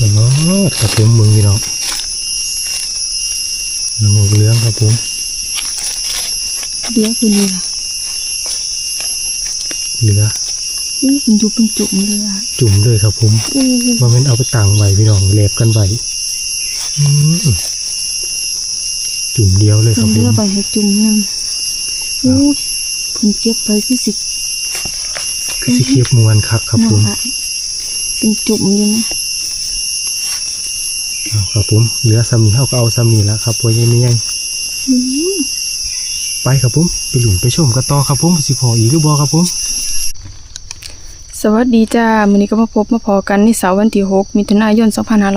อ๋อครับผมมึงพี่น้องน้องเหลืองครับผมเดี๋ยวคือนี่ล่ะเหลืออู้มันอยู่เป็นจุ่มเลยอะจุ่มเลยครับผมอู้ว่ามันเอาไปต่างไว้พี่น้องเล็บกันไว้อืมจุ่มเดียวเลยคเพิ่รันบผเลือมไปให้จุ่มยังอู้เพิ่นเก็บไปคือสิคือสิเก็บมวนครับครับผมเนาะะเป็นจุ่มอยู่นะเอา ครับผมเหลือซ้ำนี้เขาก็เอาซ้ำนี้แล้วครับพ่อยังไม่ยังอู้ไปครับผมไปหลุนไปชมกันต่อครับผมสิพออีกหรือบอครับผมสวัสดีจ้ามื้อนี้ก็มาพบมาพอกันในเสาร์วันที่6มิถุนายน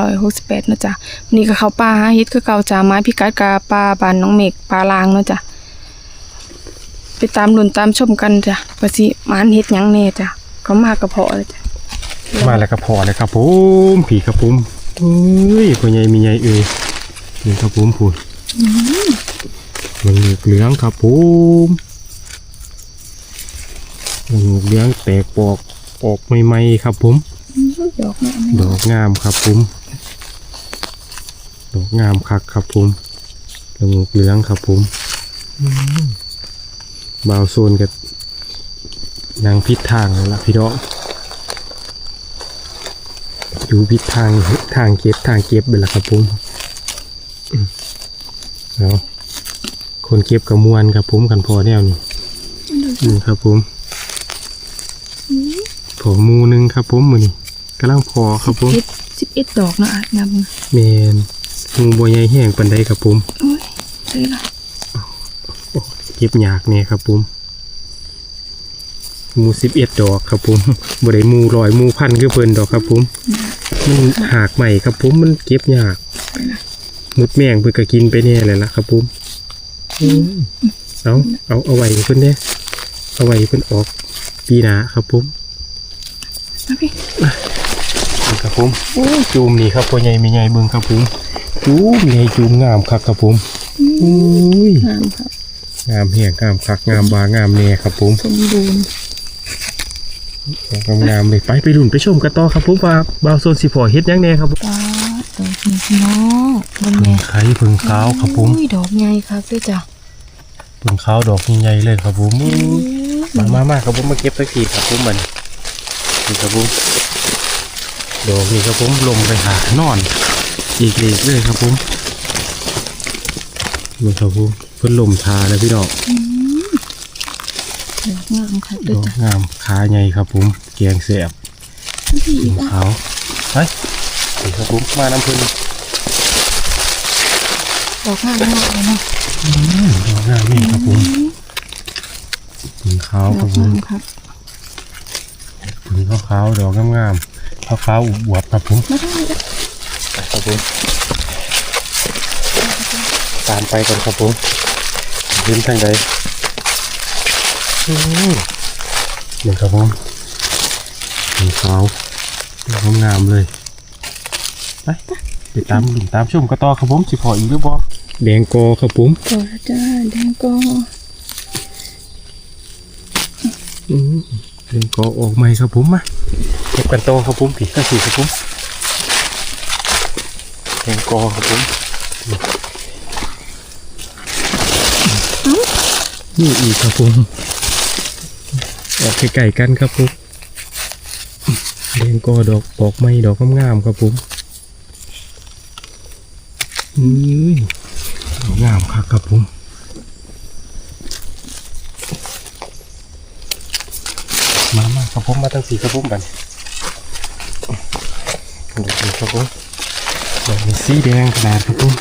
2568เนาะจ้ะมื้อนี้ก็เข้าป่าหาเฮ็ดคือเก่าจ้าไม้พิกัดกาป่าบ้านน้องเมฆป่าลางเนาะจ้ะไปตามลุ้นตามชมกันจ้ะว่าสิหมานเฮ็ดหยังแน่จ้ะเขามากระเพาะเลยจ้ะมาแล้วครับพอเลยครับผมผีครับผม เอ้ยพ่อใหญ่มีใหญ่เอ่ยนี่ครับผมพูดมันเหลืองครับผมมันเหลืองแตกปอกออกใหม่ๆครับผมดอกแม่ดอกงามครับผมดอกงามคักครับผมกระงูเหลืองครับผมอืมบาวโซนกับนางพิษทางแล้วล่ะพี่น้องอยู่พิษทาง ทางเก็บทางเก็บไปแล้วครับผมอืมเอาคนเก็บกับมวนครับผมกันพอแนวนี้นี่ครับผมพอหมูหนึงครับผมมือนี่กำลังพอครับผมสิบเอ็ดดอกเนาะอาจนำแมนงูบัวใหญ่แห้งปันไดครับผมโอ้ยใช่ละโอ้เก็บยากเนี่ยครับผมหมูสิบเอ็ดดอกครับผมบได้หมูลอยหมูพันคือเพิ่นดอกครับผม มันหากใหม่ครับผมมันเก็บยากมุดแมงเพิ่นก็กินไปแน่เลยล่ะครับผมอืมเอาเอาเอาไว้เพิ่นเนี่ยเอาไว้เพิ่นออกปีหน้าครับผมมาพี่นี่ครับผมโอ้จูมนี่ครับพ่อใหญ่มีใหญ่เบิ่งครับผมจูมใหญ่จูมงามครับครับผมอุ้ยงามครับงามเหี่ยงงามคักงามบางามแน่ครับผมสมบูรณ์ งามงามเลยไปไปรุ่นไปชมกันต่อครับผมว่าบาวโซนสิพอเฮ็ดหยังแน่ครับผมปลาดอกนี้พี่น้องบนเพิ่แม่งไข่เพิ่งขาวครับผมอุ้ยดอกใหญ่ครับด้วยจ้ะเพิ่งขาวดอกใหญ่ๆเลยครับผมอู้มามามาครับผมมาเก็บตะกี้ครับผมมันนี่ครับผมดอกนี่ครับผมลงไปหานอน อีกเลยเลยครับผมนี่ครับผมเพิ่นลมทาแล้วพี่ดอก ดอกงามครับดด้วยอกจ้ะงามขาใหญ่ครับผมแกงแสบพี่อีกอะขาวไปนี่ครับผมมาน้ำเพิ่นดอกงามมากเลยเนาะดอกงามนี่ครับผมผึ่งขาวดคอรับกผมงามครับผึ่งขาวๆดอกงามๆขาวๆอวบๆครับผมมาได้เลยอะไปครับผมตามไปก่อนครับผมยืนทางใด อืมนี่ครับผมผึ่งขาวดอกงามๆเลย ไปไปตามตามชมกระต่อครับผมสิพออีกหรือบ่แดงกอครับผมก่อนจ้าแดงก็อืมเรื่องก็ออกใหม่ครับผมมาเก็บกันโตครับผมผีกันสีครับผมเรื่องกอครับผมนี่อีกครับผม ออกไก่กันครับผมเรื่องกอดอกออกใหม่ดอกงามๆครับผมอืมดอกงามครับครับผมมามาครับผมมาตั้งสี่ครับผมบันดูสิครับผมดอกนี้สีแดงขนาดครับผม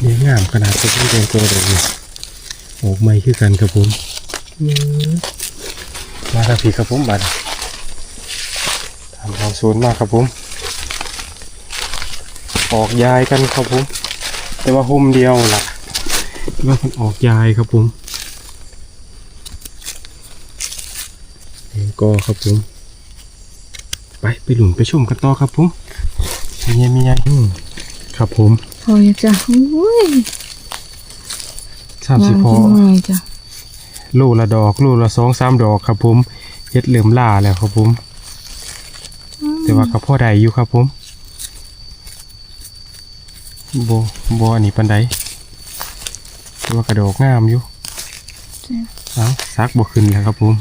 แดงงามขนาดครับผมแดงตัวดอกนี้ออกใหม่คือกันครับผมอื มมาตั้งสี่ครับผมบันทำทางโซนมากครับผม ออกยายกันครับผม แต่ว่าโฮมเดียวล่ะว่ามันออกยายครับผมเองก็ครับผม ไปไปหลุนไปชมกันต่อครับผมมีไงมีไงอืมครับผมพอจ้ะอุ้ยสามสิบพองามจ้ะ โลละดอกโลละสองสามดอกครับผมเฮ็ดเหลื่อมล่าแล้วครับผม แต่ว่ากับพ่อใดอยู่ครับผมโบโบอันนี้ปันไดแต่ว่ากระโดกงามอยู่จ้ะเอ้าซักบ่ขึ้นแล้วครับผม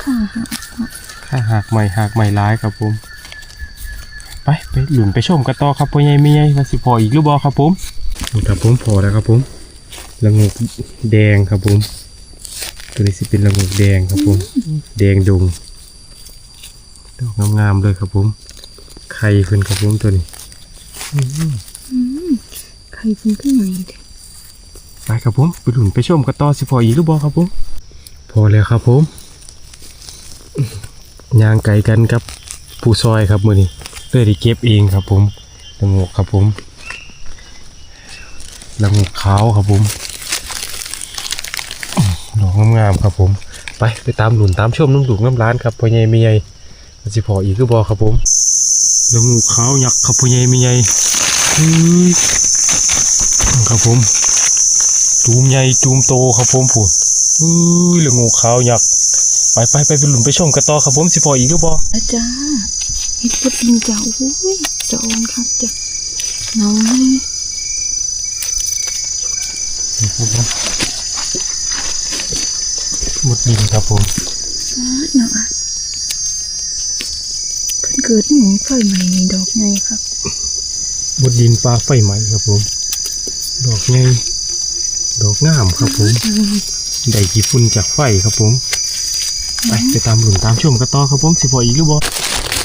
ค่ะฮะถ้าหากใหม่หากใหม่ร้ายครับผม ไปไปหลุนไปชมกันต่อครับพ่อใหญ่ไม่ใหญ่ว่าสิพออีกหรือบ่ครับผมนี่ครับผมพอแล้วครับผม ละงกแดงครับผมตัวนี้สิเป็นละงกแดงครับผมแดงดงดอกงามๆเลยครับผมไข่เพิ่นครับผมตัวนี้ใครเป็นขึ้นมาอีกไปครับผมไปหลุนไปชมกันต่อสิพออีกหรือบ่ครับผมพอแล้วครับผมย่างไก่กันกับผู้ซอยครับมือนี้เพื่อที่เก็บเองครับผมละงกครับผมละงกขาวครับผม ดอกงามๆครับผม ไปไปตามหลุนตามชมน้ำดุกน้ำร้านครับพ่อใหญ่ไม่ใหญ่มันสิพออีกหรือบ่ครับผมละงูขาวยักษ์ครับพ่อใหญ่ไม่ใหญ่อื้อครับผมจูมใหญ่จูมโตครับผมพูดอุ้ยเหลืองูขาวยักษ์ไปไปไปไปหลุนไปชมกันต่อครับผมสิพออีกหรือบ่อาจารย์เฮ็ดพุดดินจ้าโอ้ยจะออนครับจ้ะเงาเลยนี่ครับผมห มดดินครับผมอาดเนาะเพิ่นเกิดหมองไฟใหม่ในดอกไงครับหมดดินปลาไฟไหมครับผม ดอกไงดอกงามครับผมได้กี่ฝุ่นจากไฟครับผมไปไปตามหลุนตามชมกันต่อครับผมสิพออีกหรือบ่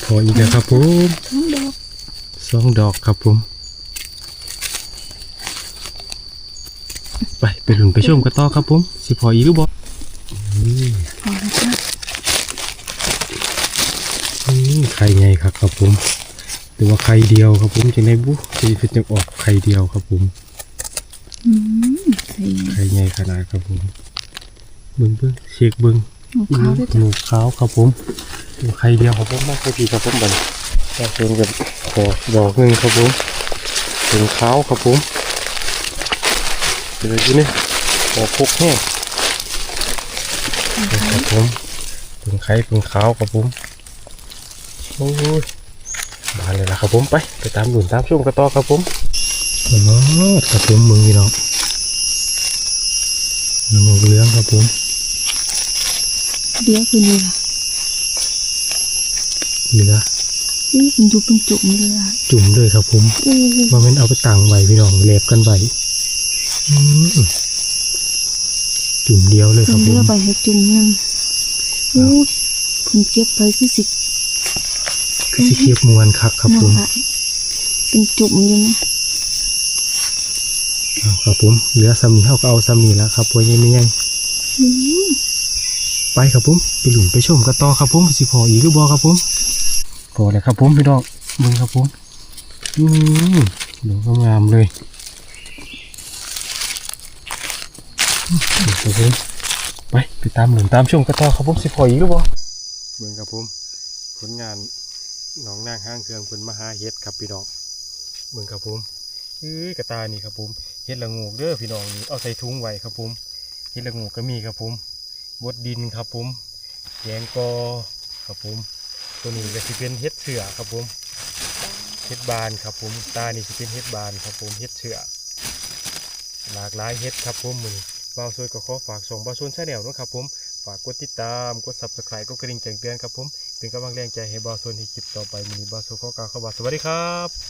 พออีกแล้วครับผมทั้งดอกสองดอกครับผม ไปไปหลุนไปชมกันต่อครับผม สิพออีกหรือบ่อืม พอแล้วจ้ะ อืมไข่ไง ครับครับผมแต่ว่าไข่เดียวครับผมจะในบุจะเป็นจะออกไข่เดียวครับผมอืมใส่ไข่ไงขนาดครับผมเบิ้งเบิ้งเช็คเบิ้งหมกขาวด้วยหจ้ะนูขาวครับผมไข่เดียวครับผมมากพอดีครับผมบัดนแค่เพิ่มกับขอดอกหนึ่งครับผมถึงขาวครับผมเดี๋ยวอยู่นี่ขอพกแห้งครับผมถึงไข่เป็นขาวครับผม โอ้ยบานเลยละครับผมไปไปตามหนุนตามช่วงกันต่อครับผมอ๋อครับผมมึงพี่น้องน้ำเหลืองครับผมเดี๋ยวคือนี่ล่ะเหลือนี่มันอยู่เป็นจุ่มเลยอะจุ่มเลยครับผมโอ้ว่ามันเอาไปตั้งไว้พี่น้องเล็บกันไว้อืมจุ่มเดียวเลยคเป็รับนผเรือมใบให้จุ่มนึงโอ้เพิ่นเก็บไปคือสิ คือสิเทียบมวนครับครับผมน่าเป็นจุ่มอยู่นะเอาครับผมเหลือซ้ำนี้เท่าก็เอาซ้ำนี้แล้วครับพ่อยังไม่ยังอืมไปครับผมไปหลุนไปชมกันต่อครับผมสิพออีกหรือบอครับผมพอแล้วครับผมพี่น้องมึงครับผมอืมดอกงามๆเลยครับผมไปไปตามหลุนตามชมกันต่อครับผมสิพออีกหรือบอเบิ่งครับผมผลงาน น้องนางห้างเครื่องเพิ่นมหาเฮ็ดครับพี่น้องเบิ่งครับผมเอ้ยกระตานี่ครับผมเฮ็ดละงูเด้อพี่น้องนี่เอาใส่ถุงไว้ครับผมเฮ็ดละงูก็มีครับผมบดดินครับผมแยงกอครับผม ตัวนี้ก็สิเป็นเฮ็ดเสือครับผมเฮ็ดบานครับผม ตานี่สิเป็นเฮ็ดบานครับผมเฮ็ดเสือหลากหลายเฮ็ดครับผมมือนี้บ่าวซวยก็ขอฝากส่งบ่าวซวนชาแนลนะครับผมฝากกดติดตามกด Subscribe กดกระดิ่งแจ้งเตือนครับผม เป็นกำลังแรงใจให้บอสโซนที่คลิปต่อไปมีบอสโซนขอกล่าข้อบาสวัสดีครับ